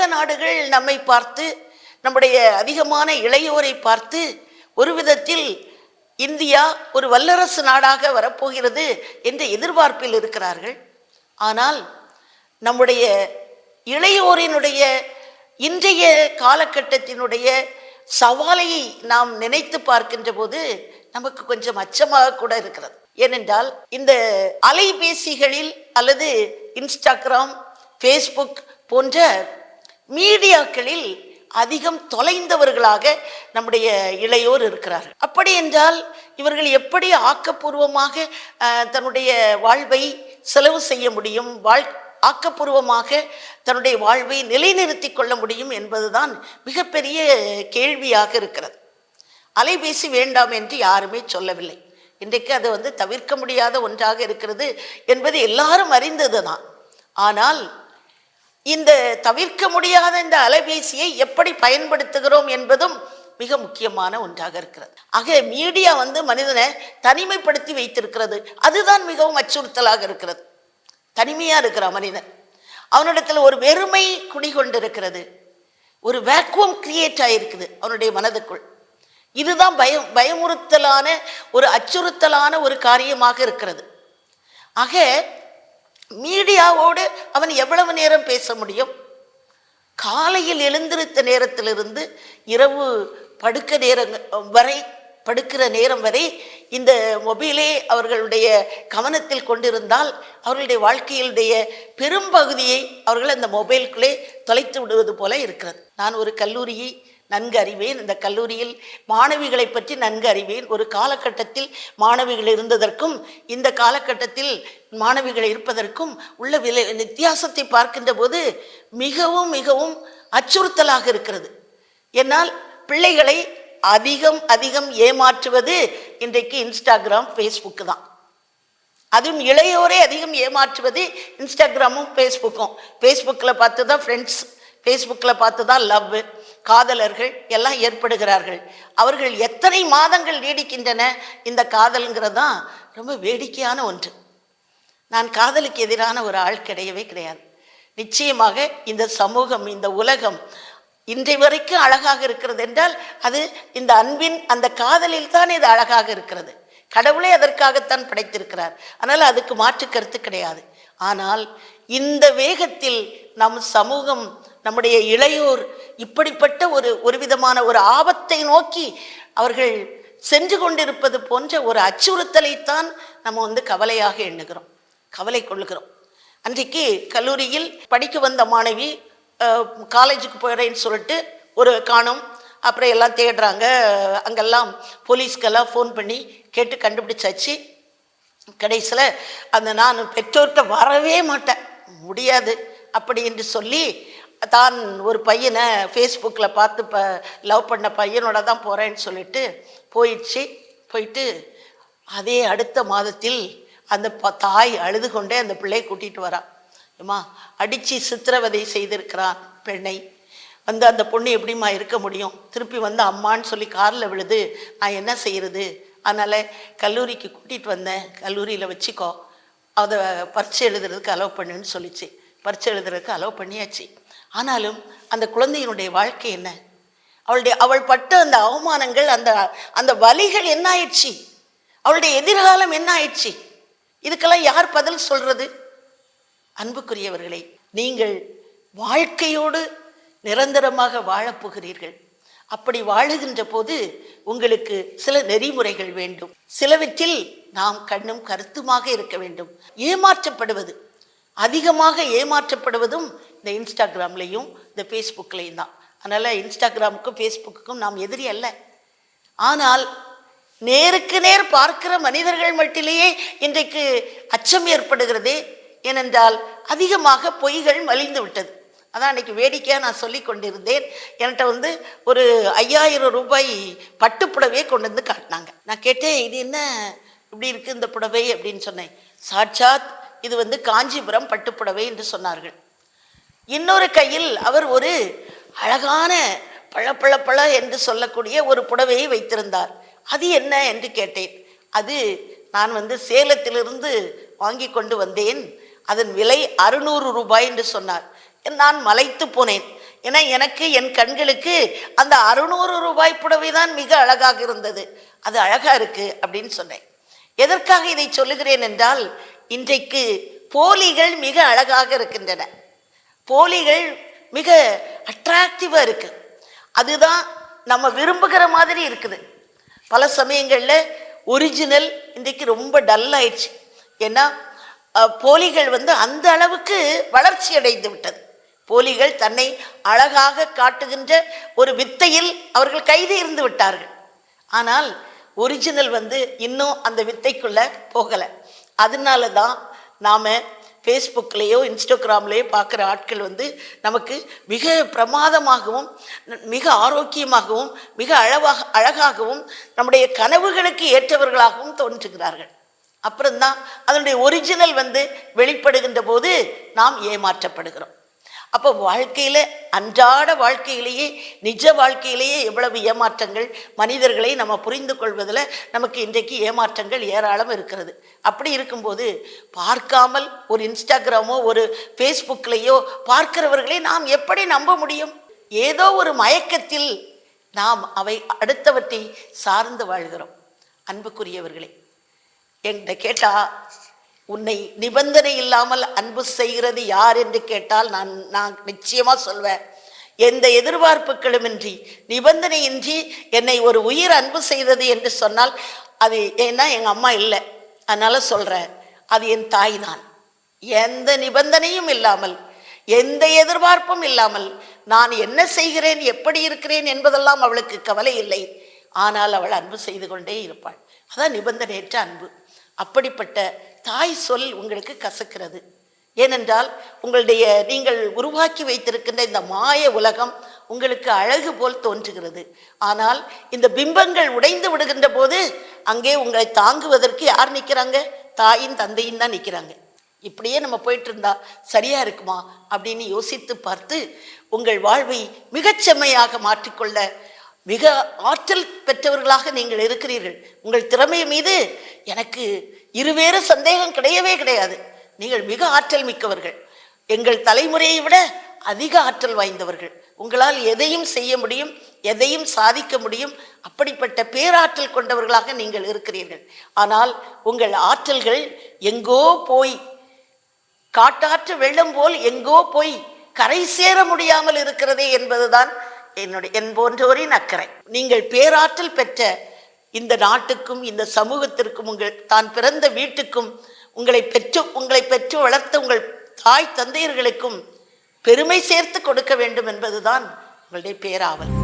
உலக நாடுகள் நம்மை பார்த்து நம்முடைய அதிகமான இளையோரை பார்த்து ஒரு விதத்தில் இந்தியா ஒரு வல்லரசு நாடாக வரப்போகிறது என்ற எதிர்பார்ப்பில் இருக்கிறார்கள். ஆனால் நம்முடைய இளையோரினுடைய இன்றைய காலகட்டத்தினுடைய சவாலை நாம் நினைத்து பார்க்கின்ற போது நமக்கு கொஞ்சம் அச்சமாக கூட இருக்கிறது. ஏனென்றால் இந்த அலைபேசிகளில் அல்லது இன்ஸ்டாகிராம் ஃபேஸ்புக் போன்ற மீடியாக்களில் அதிகம் தொலைந்தவர்களாக நம்முடைய இளையோர் இருக்கிறார்கள். அப்படி என்றால் இவர்கள் எப்படி ஆக்கப்பூர்வமாக தன்னுடைய வாழ்வை செலவு செய்ய முடியும் வாழ் ஆக்கப்பூர்வமாக தன்னுடைய வாழ்வை நிலைநிறுத்தி கொள்ள முடியும் என்பதுதான் மிகப்பெரிய கேள்வியாக இருக்கிறது. அலைபேசி வேண்டாம் என்று யாருமே சொல்லவில்லை. இன்றைக்கு அது வந்து தவிர்க்க முடியாத ஒன்றாக இருக்கிறது என்பது எல்லாரும் அறிந்தது தான் ஆனால் இந்த தவிர்க்க முடியாத இந்த அலைபேசியை எப்படி பயன்படுத்துகிறோம் என்பதும் மிக முக்கியமான ஒன்றாக இருக்கிறது. ஆக மீடியா வந்து மனிதனை தனிமைப்படுத்தி வைத்திருக்கிறது. அதுதான் மிகவும் அச்சுறுத்தலாக இருக்கிறது. தனிமையா இருக்கிறான் மனிதன். அவனிடத்தில் ஒரு வெறுமை குடிகொண்டிருக்கிறது. ஒரு வேக்குவம் கிரியேட் ஆயிருக்குது அவனுடைய மனதுக்குள். இதுதான் பயம் பயமுறுத்தலான ஒரு அச்சுறுத்தலான ஒரு காரியமாக இருக்கிறது. ஆக மீடியாவோடு அவன் எவ்வளவு நேரம் பேச முடியும்? காலையில் எழுந்திருத்த நேரத்திலிருந்து இரவு படுக்க நேரம் வரை படுக்கிற நேரம் வரை இந்த மொபைலே அவர்களுடைய கவனத்தில் கொண்டிருந்தால் அவர்களுடைய வாழ்க்கையினுடைய பெரும்பகுதியை அவர்கள் அந்த மொபைலுக்குள்ளே தொலைத்து விடுவது போல இருக்கிறது. நான் ஒரு கல்லூரியை நன்கு அறிவேன் இந்த கல்லூரியில் மாணவிகளை பற்றி நன்கு அறிவேன் ஒரு காலகட்டத்தில் மாணவிகள் இருந்ததற்கும் இந்த காலகட்டத்தில் மாணவிகள் இருப்பதற்கும் உள்ள விலை வித்தியாசத்தை பார்க்கின்ற போது மிகவும் மிகவும் அச்சுறுத்தலாக இருக்கிறது. என்னால் பிள்ளைகளை அதிகம் அதிகம் ஏமாற்றுவது இன்றைக்கு இன்ஸ்டாகிராம் ஃபேஸ்புக்கு தான். அதுவும் இளையோரே அதிகம் ஏமாற்றுவது இன்ஸ்டாகிராமும் ஃபேஸ்புக்கும் ஃபேஸ்புக்கில் பார்த்து தான் ஃப்ரெண்ட்ஸ் ஃபேஸ்புக்கில் பார்த்து தான் லவ் காதலர்கள் எல்லாம் ஏற்படுகிறார்கள். அவர்கள் எத்தனை மாதங்கள் நீடிக்கின்றன இந்த காதலுங்கிறது தான் ரொம்ப வேடிக்கையான ஒன்று. நான் காதலுக்கு எதிரான ஒரு ஆள் கிடையவே கிடையாது. நிச்சயமாக இந்த சமூகம் இந்த உலகம் இன்றை வரைக்கும் அழகாக இருக்கிறது என்றால் அது இந்த அன்பின் அந்த காதலில் தான் இது அழகாக இருக்கிறது. கடவுளே அதற்காகத்தான் படைத்திருக்கிறார். அதனால் அதுக்கு மாற்று கருத்து கிடையாது. ஆனால் இந்த வேகத்தில் நம் சமூகம் நம்முடைய இளையோர் இப்படிப்பட்ட ஒரு ஒரு விதமான ஒரு ஆபத்தை நோக்கி அவர்கள் சென்று கொண்டிருப்பது போன்ற ஒரு அச்சுறுத்தலைத்தான் நம்ம வந்து கவலையாக எண்ணுகிறோம். கவலை கொள்ளுகிறோம். அன்றைக்கு கல்லூரியில் படிக்க வந்த மாணவி காலேஜுக்கு போகிறேன்னு சொல்லிட்டு ஒரு காணும் அப்புறம் எல்லாம் தேடுறாங்க. அங்கெல்லாம் போலீஸ்க்கெல்லாம் ஃபோன் பண்ணி கேட்டு கண்டுபிடிச்சாச்சு. கடைசியில் அந்த நான் பெற்றோர்கிட்ட வரவே மாட்டேன். முடியாது. அப்படி என்று சொல்லி தான் ஒரு பையனை ஃபேஸ்புக்கில் பார்த்து ப லவ் பண்ண பையனோட தான் போகிறேன்னு சொல்லிட்டு போயிடுச்சு. போயிட்டு அதே அடுத்த மாதத்தில் அந்த ப- தாய் அழுது கொண்டே அந்த பிள்ளையை கூட்டிகிட்டு வரா. ஏமா அடித்து சித்திரவதை செய்திருக்கிறான் பெண்ணை. வந்து அந்த பொண்ணு எப்படிம்மா இருக்க முடியும்? திருப்பி வந்து அம்மான்னு சொல்லி காரில் விழுது. நான் என்ன செய்கிறது அதனால் கல்லூரிக்கு கூட்டிகிட்டு வந்தேன் கல்லூரியில் வச்சுக்கோ. அதை பரீட்சை எழுதுறதுக்கு அலோவ் பண்ணுன்னு சொல்லிச்சு. பரீட்சை எழுதுறதுக்கு அலோவ் பண்ணியாச்சு. ஆனாலும் அந்த குழந்தையினுடைய வாழ்க்கை என்ன? அவளுடைய அவள் பட்ட அந்த அவமானங்கள் அந்த அந்த வலிகள் என்ன ஆயிடுச்சு அவளுடைய எதிர்காலம் என்ன ஆயிடுச்சு இதுக்கெல்லாம் யார் பதில் சொல்றது? அன்புக்குரியவர்களே நீங்கள் வாழ்க்கையோடு நிரந்தரமாக வாழப்போகிறீர்கள் அப்படி வாழுகின்ற போது உங்களுக்கு சில நெறிமுறைகள் வேண்டும். சிலவற்றில் நாம் கண்ணும் கருத்துமாக இருக்க வேண்டும். ஏமாற்றப்படுவது அதிகமாக ஏமாற்றப்படுவதும் இந்த இன்ஸ்டாகிராம்லேயும் இந்த ஃபேஸ்புக்லேயும் தான். அதனால் இன்ஸ்டாகிராமுக்கும் ஃபேஸ்புக்குக்கும் நாம் எதிரி அல்ல. ஆனால் நேருக்கு நேர் பார்க்கிற மனிதர்கள் மட்டிலேயே இன்றைக்கு அச்சம் ஏற்படுகிறது ஏனென்றால் அதிகமாக பொய்கள் மலிந்து விட்டது. அதான் அன்னைக்கு வேடிக்கையாக நான் சொல்லி கொண்டிருந்தேன். என்கிட்ட வந்து ஒரு ஐயாயிரம் ரூபாய் பட்டுப்புடவையே புடவையை கொண்டு வந்து காட்டினாங்க. நான் கேட்டேன் இது என்ன? இப்படி இருக்குது இந்த புடவை? அப்படின்னு சொன்னேன். சாட்சாத் இது வந்து காஞ்சிபுரம் பட்டுப்புடவை என்று சொன்னார்கள். இன்னொரு கையில் அவர் ஒரு அழகான பளபள பழ என்று சொல்லக்கூடிய ஒரு புடவையை வைத்திருந்தார். அது என்ன என்று கேட்டேன். அது நான் வந்து சேலத்திலிருந்து வாங்கி கொண்டு வந்தேன். அதன் விலை அறுநூறு ரூபாய் என்று சொன்னார். நான் மலைத்து போனேன். ஏன்னா எனக்கு என் கண்களுக்கு அந்த அறுநூறு ரூபாய் புடவை தான் மிக அழகாக இருந்தது. அது அழகா இருக்கு அப்படின்னு சொன்னேன். எதற்காக இதை சொல்லுகிறேன் என்றால் இன்றைக்கு போலிகள் மிக அழகாக இருக்கின்றன. போலிகள் மிக அட்ராக்டிவாக இருக்குது அதுதான் நம்ம விரும்புகிற மாதிரி இருக்குது. பல சமயங்களில் ஒரிஜினல் இன்றைக்கு ரொம்ப டல் ஆயிடுச்சு. ஏன்னா போலிகள் வந்து அந்த அளவுக்கு வளர்ச்சி அடைந்து விட்டது. போலிகள் தன்னை அழகாக காட்டுகின்ற ஒரு வித்தையில் அவர்கள் கைது இருந்து விட்டார்கள். ஆனால் ஒரிஜினல் வந்து இன்னும் அந்த வித்தைக்குள்ளே போகலை. அதனால தான் நாம் ஃபேஸ்புக்லேயோ இன்ஸ்டாகிராம்லேயோ பார்க்குற ஆட்கள் வந்து நமக்கு மிக பிரமாதமாகவும் மிக ஆரோக்கியமாகவும் மிக அழகாக அழகாகவும் நம்முடைய கனவுகளுக்கு ஏற்றவர்களாகவும் தோன்றுகிறார்கள். அப்புறம்தான் அதனுடைய ஒரிஜினல் வந்து வெளிப்படுகின்ற போது நாம் ஏமாற்றப்படுகிறோம். அப்போ வாழ்க்கையில் அன்றாட வாழ்க்கையிலேயே நிஜ வாழ்க்கையிலேயே எவ்வளவு ஏமாற்றங்கள் மனிதர்களை நம்ம புரிந்து கொள்வதில் நமக்கு இன்றைக்கு ஏமாற்றங்கள் ஏராளம் இருக்கிறது. அப்படி இருக்கும்போது பார்க்காமல் ஒரு இன்ஸ்டாகிராமோ ஒரு ஃபேஸ்புக்லேயோ பார்க்கிறவர்களை நாம் எப்படி நம்ப முடியும்? ஏதோ ஒரு மயக்கத்தில் நாம் அவை அடுத்தவற்றை சார்ந்து வாழ்கிறோம். அன்புக்குரியவர்களே என்கிட்ட கேட்டால் உன்னை நிபந்தனை இல்லாமல் அன்பு செய்கிறது யார் என்று கேட்டால் நான் நான் நிச்சயமா சொல்வேன். எந்த எதிர்பார்ப்புகளுமின்றி நிபந்தனையின்றி என்னை ஒரு உயிர் அன்பு செய்தது என்று சொன்னால் அது ஏன்னா எங்கள் அம்மா இல்லை. அதனால சொல்கிறேன் அது என் தாய் தான். எந்த நிபந்தனையும் இல்லாமல் எந்த எதிர்பார்ப்பும் இல்லாமல் நான் என்ன செய்கிறேன் எப்படி இருக்கிறேன் என்பதெல்லாம் அவளுக்கு கவலை இல்லை. ஆனால் அவள் அன்பு செய்து கொண்டே இருப்பாள். அதான் நிபந்தனையற்ற அன்பு. அப்படிப்பட்ட தாய் சொல் உங்களுக்கு கசக்கிறது. ஏனென்றால் உங்களுடைய நீங்கள் உருவாக்கி வைத்திருக்கின்ற இந்த மாய உலகம் உங்களுக்கு அழகு போல் தோன்றுகிறது. ஆனால் இந்த பிம்பங்கள் உடைந்து விடுகின்ற போது அங்கே உங்களை தாங்குவதற்கு யார் நிற்கிறாங்க? தாயும் தந்தையும் தான் நிற்கிறாங்க. இப்படியே நம்ம போயிட்டு இருந்தா சரியா இருக்குமா? அப்படின்னு யோசித்து பார்த்து உங்கள் வாழ்வை மிகச்செம்மையாக மாற்றிக்கொள்ள மிக ஆற்றல் பெற்றவர்களாக நீங்கள் இருக்கிறீர்கள். உங்கள் திறமை மீது எனக்கு இருவேறு சந்தேகம் கிடையவே கிடையாது. நீங்கள் மிக ஆற்றல் மிக்கவர்கள். எங்கள் தலைமுறையை விட அதிக ஆற்றல் வாய்ந்தவர்கள். உங்களால் எதையும் செய்ய முடியும் எதையும் சாதிக்க முடியும் அப்படிப்பட்ட பேராற்றல் கொண்டவர்களாக நீங்கள் இருக்கிறீர்கள். ஆனால் உங்கள் ஆற்றல்கள் எங்கோ போய் காட்டாற்று வெள்ளம் போல் எங்கோ போய் கரை சேர முடியாமல் இருக்கிறதே என்பதுதான் என்னுடைய என் போன்றோரின் அக்கறை. நீங்கள் பேராற்றல் பெற்ற இந்த நாட்டுக்கும் இந்த சமூகத்திற்கும் உங்கள் தான் பிறந்த வீட்டுக்கும் உங்களை பெற்று உங்களை பெற்று வளர்த்த உங்கள் தாய் தந்தையர்களுக்கும் பெருமை சேர்த்து கொடுக்க வேண்டும் என்பதுதான் உங்களுடைய பேராவல்.